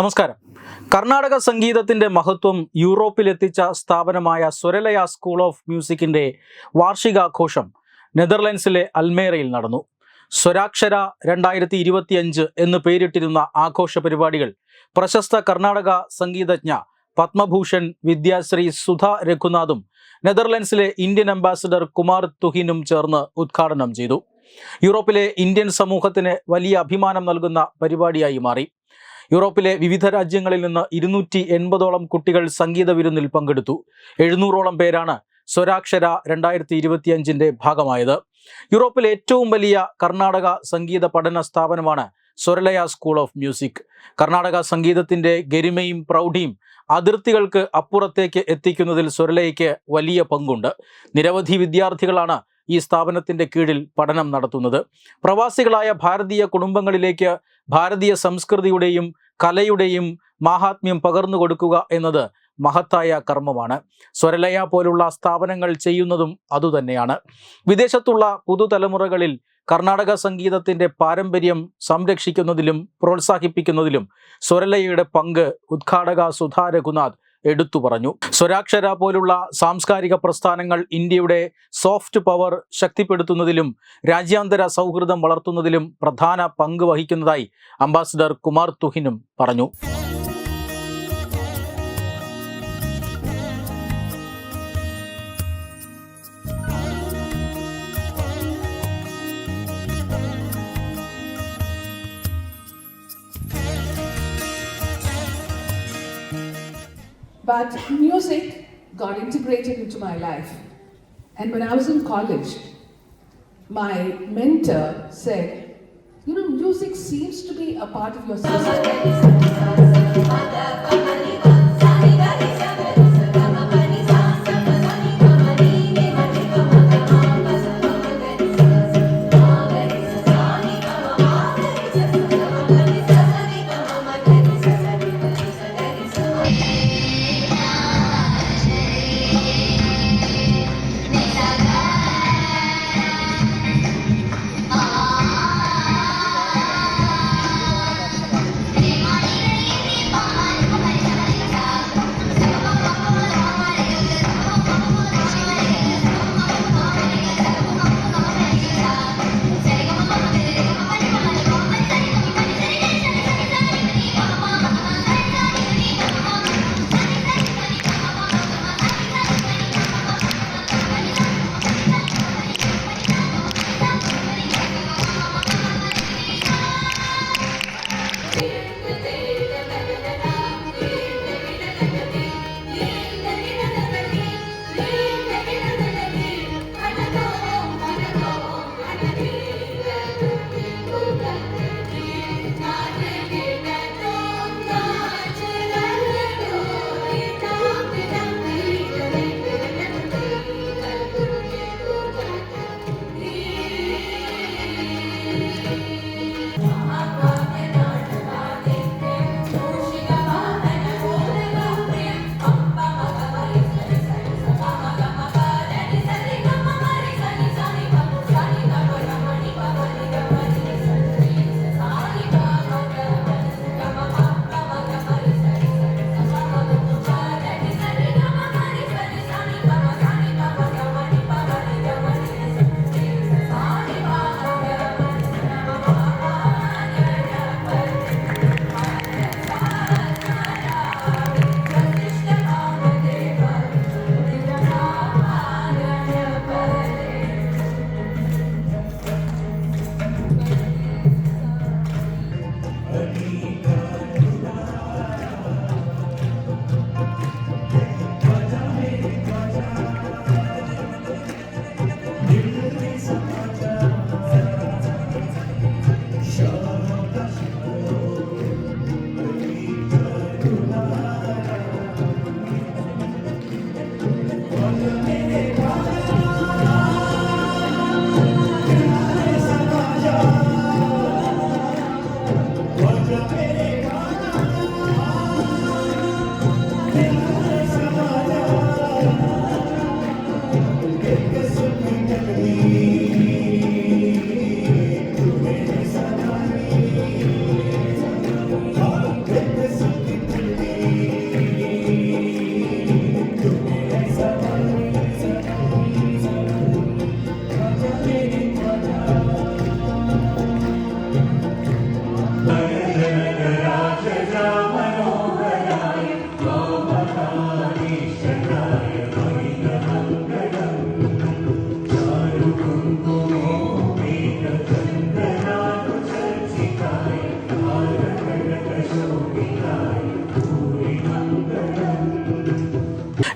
നമസ്കാരം. കർണാടക സംഗീതത്തിന്റെ മഹത്വം യൂറോപ്പിലെത്തിച്ച സ്ഥാപനമായ സ്വരലയ സ്കൂൾ ഓഫ് മ്യൂസിക്കിന്റെ വാർഷികാഘോഷം നെതർലൻഡ്സിലെ അൽമേറയിൽ നടന്നു. സ്വരാക്ഷര രണ്ടായിരത്തി ഇരുപത്തിയഞ്ച് എന്ന് പേരിട്ടിരുന്ന ആഘോഷ പരിപാടികൾ പ്രശസ്ത കർണാടക സംഗീതജ്ഞ പത്മഭൂഷൺ വിദ്യാശ്രീ സുധ രഘുനാഥും നെതർലൻഡ്സിലെ ഇന്ത്യൻ അംബാസിഡർ കുമാർ തുഹിനും ചേർന്ന് ഉദ്ഘാടനം ചെയ്തു. യൂറോപ്പിലെ ഇന്ത്യൻ സമൂഹത്തിന് വലിയ അഭിമാനം നൽകുന്ന പരിപാടിയായി മാറി. യൂറോപ്പിലെ വിവിധ രാജ്യങ്ങളിൽ നിന്ന് ഇരുന്നൂറ്റി എൺപതോളം കുട്ടികൾ സംഗീത വിരുന്നിൽ പങ്കെടുത്തു. എഴുന്നൂറോളം പേരാണ് സ്വരാക്ഷര രണ്ടായിരത്തി ഇരുപത്തിയഞ്ചിന്റെ ഭാഗമായത്. യൂറോപ്പിലെ ഏറ്റവും വലിയ കർണാടക സംഗീത പഠന സ്ഥാപനമാണ് Swaralaya school of music. Karnataka സംഗീതത്തിന്റെ ഗരിമയും പ്രൗഢിയും അതിർത്തികൾക്ക് അപ്പുറത്തേക്ക് എത്തിക്കുന്നതിൽ സ്വരലയ്ക്ക് വലിയ പങ്കുണ്ട്. നിരവധി വിദ്യാർത്ഥികളാണ് ഈ സ്ഥാപനത്തിന്റെ കീഴിൽ പഠനം നടത്തുന്നത്. പ്രവാസികളായ ഭാരതീയ കുടുംബങ്ങളിലേക്ക് ഭാരതീയ സംസ്കൃതിയുടെയും കലയുടെയും മാഹാത്മ്യം പകർന്നു കൊടുക്കുക എന്നത് മഹത്തായ കർമ്മമാണ്. സ്വരലയ പോലുള്ള സ്ഥാപനങ്ങൾ ചെയ്യുന്നതും അതുതന്നെയാണ്. വിദേശത്തുള്ള പുതുതലമുറകളിൽ കർണാടക സംഗീതത്തിന്റെ പാരമ്പര്യം സംരക്ഷിക്കുന്നതിലും പ്രോത്സാഹിപ്പിക്കുന്നതിലും സ്വരലയയുടെ പങ്ക് ഉദ്ഘാടക സുധാ രഘുനാഥ് എടുത്തു പറഞ്ഞു. സ്വരാക്ഷര പോലുള്ള സാംസ്കാരിക പ്രസ്ഥാനങ്ങൾ ഇന്ത്യയുടെ സോഫ്റ്റ് പവർ ശക്തിപ്പെടുത്തുന്നതിലും രാജ്യാന്തര സൗഹൃദം വളർത്തുന്നതിലും പ്രധാന പങ്ക് വഹിക്കുന്നതായി അംബാസിഡർ കുമാർ തുഹിനും പറഞ്ഞു. But music got integrated into my life. And when I was in college, my mentor said, You know, music seems to be a part of your system.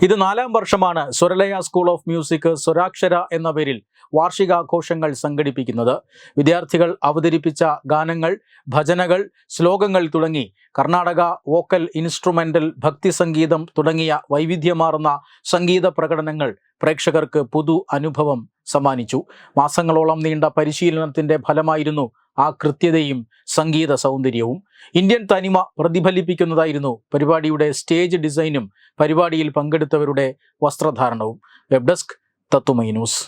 ഇത് നാലാം വർഷമാണ് Swaralaya school of music Swarakshara എന്ന പേരിൽ വാർഷികാഘോഷങ്ങൾ സംഘടിപ്പിക്കുന്നത്. വിദ്യാർത്ഥികൾ അവതരിപ്പിച്ച ഗാനങ്ങൾ ഭജനകൾ ശ്ലോകങ്ങൾ തുടങ്ങി കർണാടക വോക്കൽ ഇൻസ്ട്രുമെന്റൽ ഭക്തി സംഗീതം തുടങ്ങിയ വൈവിധ്യമാർന്ന സംഗീത പ്രകടനങ്ങൾ പ്രേക്ഷകർക്ക് പുതു അനുഭവം സമ്മാനിച്ചു. മാസങ്ങളോളം നീണ്ട പരിശീലനത്തിന്റെ ഫലമായിരുന്നു ആ കൃത്യതയും സംഗീത സൗന്ദര്യവും ഇന്ത്യൻ തനിമ പ്രതിഫലിപ്പിക്കുന്നതായിരുന്നു പരിപാടിയുടെ സ്റ്റേജ് ഡിസൈനും പരിപാടിയിൽ പങ്കെടുത്തവരുടെ വസ്ത്രധാരണവും. Web desk Thathumai news.